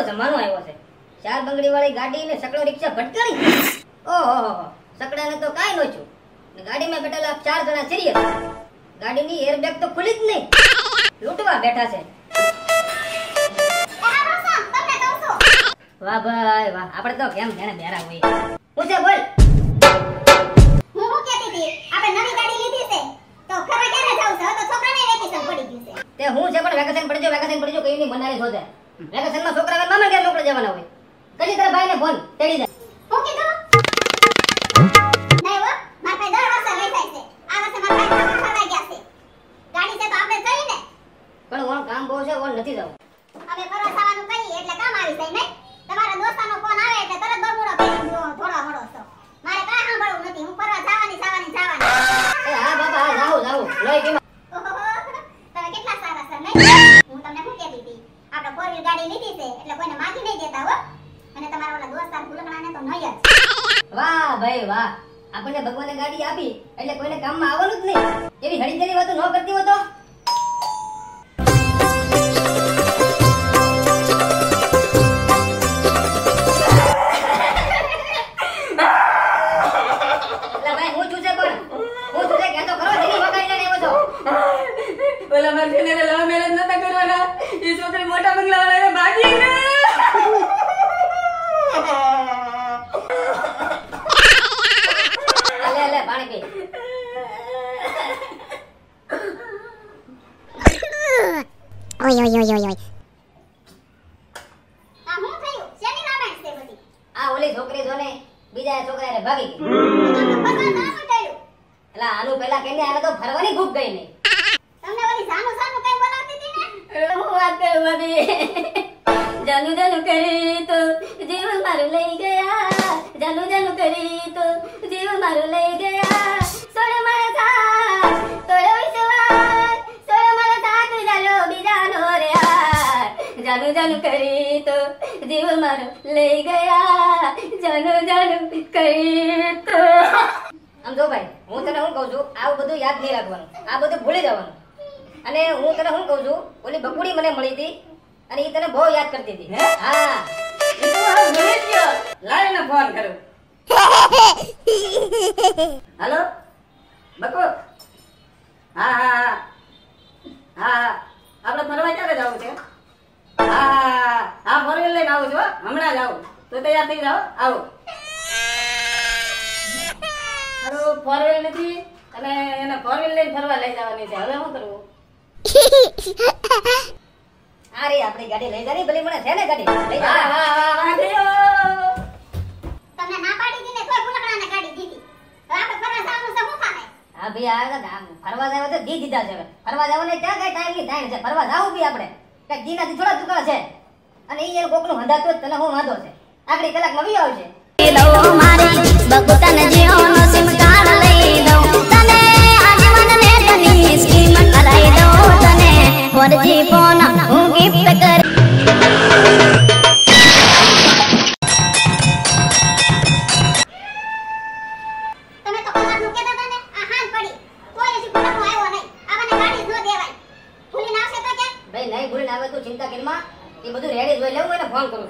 કેવો જમાનો આવ્યો છે. ચાર બંગડી વાળી ગાડી ને સકડો રિક્ષા ભટકારી. ઓહો સકડાને તો કાંઈ નો છું ને ગાડીમાં બેઠેલા ચાર જણા સિરિયસ ગાડીની એરબેગ તો ખુલી જ નહીં. લૂંટવા બેઠા છે. વાહ ભાઈ વાહ. આપણે તો કેમ જેને બેરા હોય હું છે બોલ. હું શું કહેતી હતી આપણે નવી ગાડી લીધી છે તો ફરવા ક્યારે જાવું છે તો છોકરાને વેકેશન પડી ગયું છે. તે હું છે પણ વેકેશન પડી જો વેકેશન પડી જો કઈ નહીં મનાલી શોધે વેકેશનમાં છોકરા આવે મામા ઘેર મોકલી જવાના હોય. કરી તારા ભાઈને ફોન તેડી દે. ઓકે કીધું? નહીં હો મારા ભાઈ દર વર્ષે લઈ છે. આ વર્ષે મારા ફરવા ફરવા ગયા છે. ગાડી છે તો આપણે જઈએ પણ ઓન કામ બહુ છે ઓન નથી જવું. અમે ફરવા જવાનું કહીએ એટલે કામ આવી જાય નહીં. ભાઈ વાહ આપણને ભગવાને ગાડી આપી એટલે કોઈને કામમાં આવવાનું જ નહીં. એવી હળી જરી વાતો ન કરતી હોતો ઓલા મારા જેને લવ મેરેજ નતા કરવાના. એ છોકરી મોટા બંગલા વાળા ભાગી ગઈ. Oi, oi, oi, oi. આ હું થયું? શેની રામાયણ છે બધી? આ ઓલી છોકરી જો બીજા છોકરાને ભાગી ગઈ. તમને ફરવા જવાનું કહ્યું એટલે આનું પેલા કેને આને તો ફરવાની ભૂખ ગઈ નહીં. તમને ઓલી જાનું જાનું કઈ બોલાવતી હતી ને? હું વાત કરું ભાભી? જાનુ જાનુ કરી તો જીવ મારું લઈ ગયા. જાનુ જાનુ કરી તો જીવ મારું લઈ ગયા. જીવ મારો લઈ ગયા. જાનો જાનો કરી તો આમ જો ભાઈ હું તને શું કહું છું? આવું બધું યાદ નહીં રાખવાનું. આ બધું ભૂલી જવાનું. અને હું તને શું કહું છું? ઓલી બકુડી મને મળી હતી અને એ તને બહુ યાદ કરતી હતી. હા? લાવીને ફોન કરું. હાલો? તૈયાર થઈ જાઓ આવું. હારું ફોર વ્હીલ નથી? અને એને ફોર વ્હીલ લઈને ફરવા લઈ જવાની છે. હવે શું કરવું? આ આપણી ગાડી લઈ જાની ભલી મને છે ને ગાડી. લઈ જા વાહ વાહ વાહ થયો. ના પાડી દીધી ને ભૂલકણાને ગાડી દીધી. હવે આપણે ફરવા જવાનું છે હા ભાઈ આ ફરવા જાવ તો દી દીધા છે હવે. ફરવા જવાને ક્યાં કઈ ટાઈમની ટાઈમ છે. ફરવા જાવું બી આપણે. કઈ દીનાથી થોડા ટુકડા છે. અને એ કોકનું હંધાતું જ તને હું વાંધો છે? આખરી કલાકમાં આવશે દઉં મારી બકુતન જીઓનો સિમ કાર્ડ લઈ દઉં તને આજીવન નેટની સ્કીમ કરાઈ દઉં તને 4G ફોન હું ગિફ્ટ કરી આવ્યો નહીં. જ ન ભાઈ આવે તું ચિંતા કરમાં એ બધું રેડી જોઈ લેવું એને ફોન કરું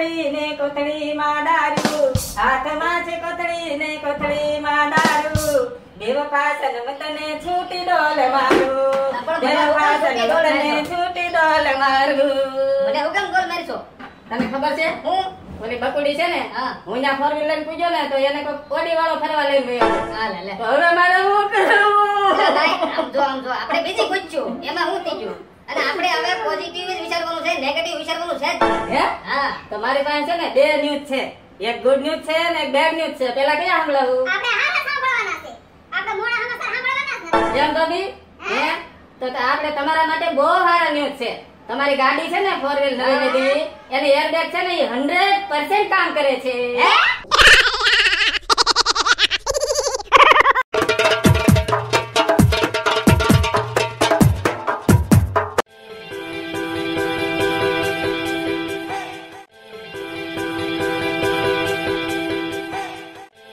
હાથમાં ને કોથળી માં ડારું હાથમાં છે કોથળી ને કોથળી માં ડારું પાસન વતને છૂટી ડોલ મારું. પણ દેવ છૂટી ડોલ વતને મારશો. છૂટી ડોલ મારું. મને હુકમ કોલ મારીશો તને ખબર છે? હું? ઓલી બકુડી છે ને? હા. ત્યાં ફોર વ્હીલર લઈને ને તો એને કોઈ ઓડી વાળો ફરવા લઈ ગયો. હા લે લે. તો હવે મારે શું કરવું? જો આમ જો. આપણે બીજી પૂછ્યું એમાં હું થઈ ગયું? અને આપણે હવે પોઝિટિવ જ વિચારવાનું છે નેગેટિવ વિચારવાનું છે હે? હા. તમારી પાસે છે ને બે ન્યૂઝ છે. એક ગુડ ન્યૂઝ છે અને એક બેડ ન્યૂઝ છે. પેલા કયા સંભળાવું? આપણે હારા સાંભળવાના છે. આપણે મોડા હમાસર સાંભળવાના છે જેમ ભાભી હે? તો આપણે તમારા માટે બહુ સારા ન્યૂઝ છે. તમારી ગાડી છે ને ફોર વ્હીલ નવી લીધી એની એરબેગ છે ને એ હંડ્રેડ કામ કરે છે. હે?